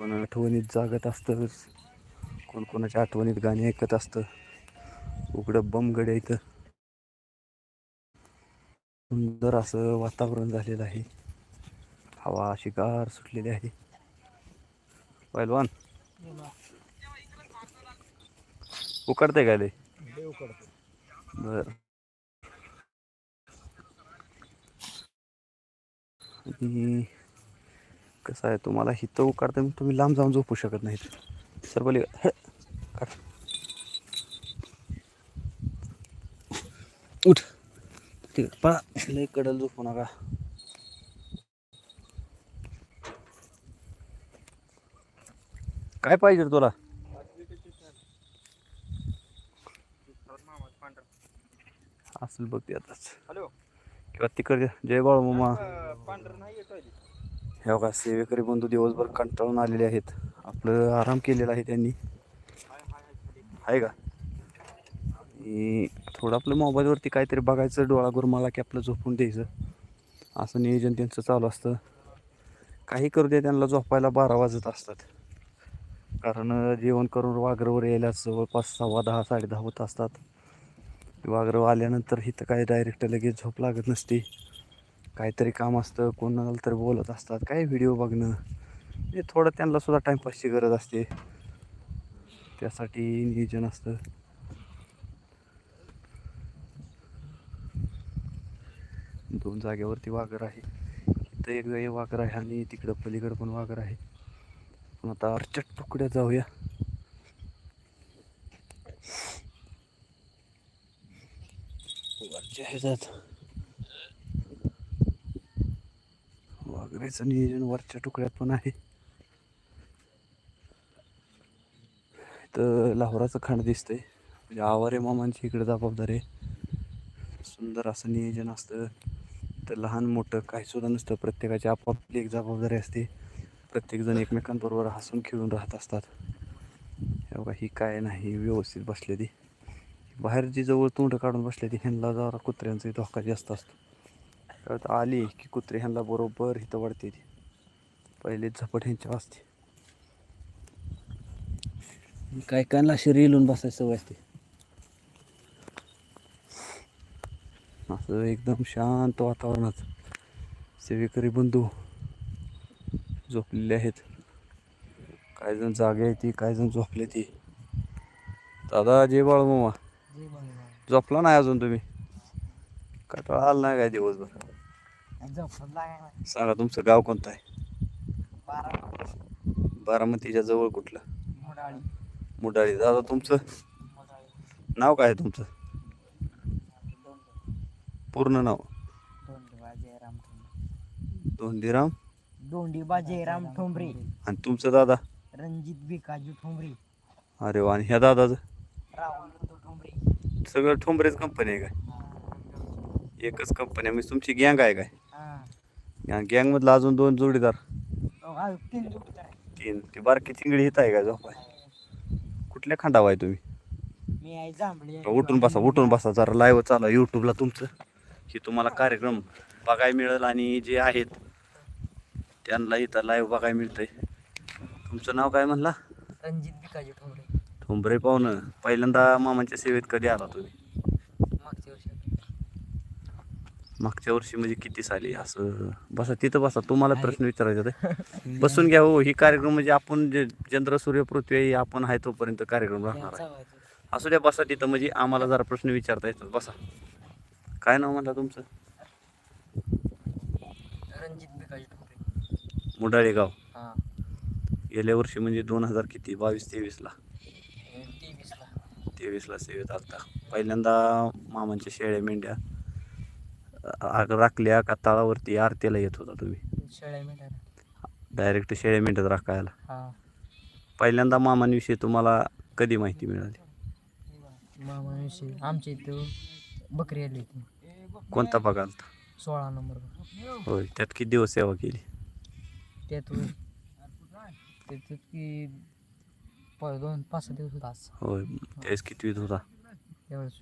कोण आठवणीत जागत असतं कोण कोणाच्या आठवणीत गाणी ऐकत असतं. उघडं बमगड इथं. सुंदर असं वातावरण झालेलं आहे. हवा अशी गार सुटलेली आहे. पैलवान उकडतंय काय ते बर. आणि कसं आहे तुम्हाला हिथं उकाडता मग तुम्ही लांब जाऊन झोपू शकत नाहीत. सर बोले "ह, काढ." उठ. ठीक आहे पळा लय कडल झोपू नका. काय पाहिजे तुला? असेल बघ ते आताच. हॅलो. किंवा तिकडे जय बाळ मामा. पांढर नाही हे बघा सेवेकरी बंधू दिवसभर कंटाळून आलेले आहेत. आपलं आराम केलेला आहे त्यांनी. आहे का? आणि थोडं आपलं मोबाईलवरती काहीतरी बघायचं डोळा गुरमाला की आपलं झोपून द्यायचं. असं नियोजन त्यांचं चालू असतं. काही करू दे त्यांना झोपायला बारा वाजत असतात. कारण जेवण करून वाघरवर यायला जवळपास सव्वा दहा साडे दहा होत असतात. वाघरव आल्यानंतर इथं काय डायरेक्ट लगेच झोप लागत नसते. काहीतरी काम असतं कोणाला तरी बोलत असतात काही व्हिडिओ बघणं. हे थोडं त्यांना सुद्धा टाईमपासची गरज असते. त्यासाठी नियोजन असतं. दोन जागेवरती वाघर आहे. इथं एक जागी वाघर आहे आणि तिकडं पलीकडं पण वाघर आहे. पण आता अर्चट तुकड्यात जाऊया. हो, वरच्या ह्याच्यात वाघरेचं नियोजन वरच्या तुकड्यात पण आहे. तर लाहोराचं खांड दिसतंय. म्हणजे आवारे मामांची इकडे जबाबदारी आहे. सुंदर असं नियोजन असतं. तर लहान मोठं काही सुद्धा नसतं. प्रत्येकाची आपापली एक जबाबदारी असते. प्रत्येकजण एकमेकांबरोबर हसून खेळून राहत असतात. बघा ही काय नाही व्यवस्थित बसलेली. बाहेर जी जवळ तोंड काढून बसले ती ह्यांना जरा कुत्र्यांचा धोका जास्त असतो. आली की कुत्रे ह्यांना बरोबर इथं वाढते ती पहिले झपट ह्यांच्या असते काय कायला शरीर येऊन बसायची सवय असते. असं एकदम शांत वातावरणात सेवेकरी बंधू झोपलेले आहेत. काही जण जागे आहे ती काही जण झोपले ती. दादा जय बाळ मामा. झोपला नाही अजून तुम्ही? कंटाळा आला नाही काय दिवसभर? सांगा तुमचं गाव कोणतं आहे? बारामतीच्या जवळ कुठलं? मुडाळी. दादा तुमचं? नाव काय आहे तुमचं? पूर्ण नाव? धोंडीराम? दोंडीबा जयराम ठोंबरे. आणि तुमचं दादा? रणजित भिकाजी ठोंबरे. अरे वा आणि ह्या दादाचं? ठोंबरे. सगळं ठोंबरेच कंपनी आहे काय? एकच कंपनी आहे. म्हणजे तुमची गँग आहे काय. गँगमधला अजून दोन जोडीदार. हा, तीन जोडीदार. तीन. ती बारकी चिंगडी हित आहे का झोपाय? कुठल्या खांडावा आहे तुम्ही उठून बसा उठून बसा जरा लाईव्ह चालू यूट्यूबला तुमचं. की तुम्हाला कार्यक्रम बघायला मिळेल आणि जे आहेत त्यांना इथं लाईव्ह बघायला मिळतंय. तुमचं नाव काय म्हणला? रणजित भिकाजी ठोंबरे. ठोंबरे पाहुणं. पहिल्यांदा मामांच्या सेवेत कधी आला तुम्ही मागच्या वर्षी मागच्या वर्षी म्हणजे किती साली असं बसा तिथं बसा तुम्हाला प्रश्न विचारायचा होते. बसून घ्या हो ही कार्यक्रम म्हणजे आपण जे चंद्र सूर्य पृथ्वी आपण आहे तोपर्यंत कार्यक्रम राहणार आहे. असू द्या बसा तिथं म्हणजे आम्हाला जरा प्रश्न विचारता येतात. बसा. काय नाव म्हणला तुमचं? मुडाळे गाव गेल्या वर्षी म्हणजे दोन हजार किती? बावीस तेवीसला तेवीसला सेवेत आलता. पहिल्यांदा मामांच्या शेळ्या मेंढ्या राखल्या का तळावरती आरतीला येत होता तुम्ही? शेळ्या मेंढ्या. डायरेक्ट शेळ्या मेंढ्यात राखायला. हा. पहिल्यांदा मामांविषयी तुम्हाला कधी माहिती मिळाली? मामाविषयी आमच्या इथं बकरी आली होती. कोणता आलता? सोळा नंबर होय त्यात किती दिवस सेवा केली? त्यातून त्याच्यात की प- दोन पाच सहा दिवस होता आज. होय त्यावेळेस कितवीत होता?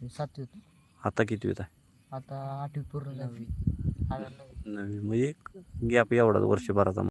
सातवी होतो आता कितवीत आहे? आता आठवी पूर्ण झाली. आता नववी. नवी. म्हणजे गॅप एवढाच वर्षभराचा.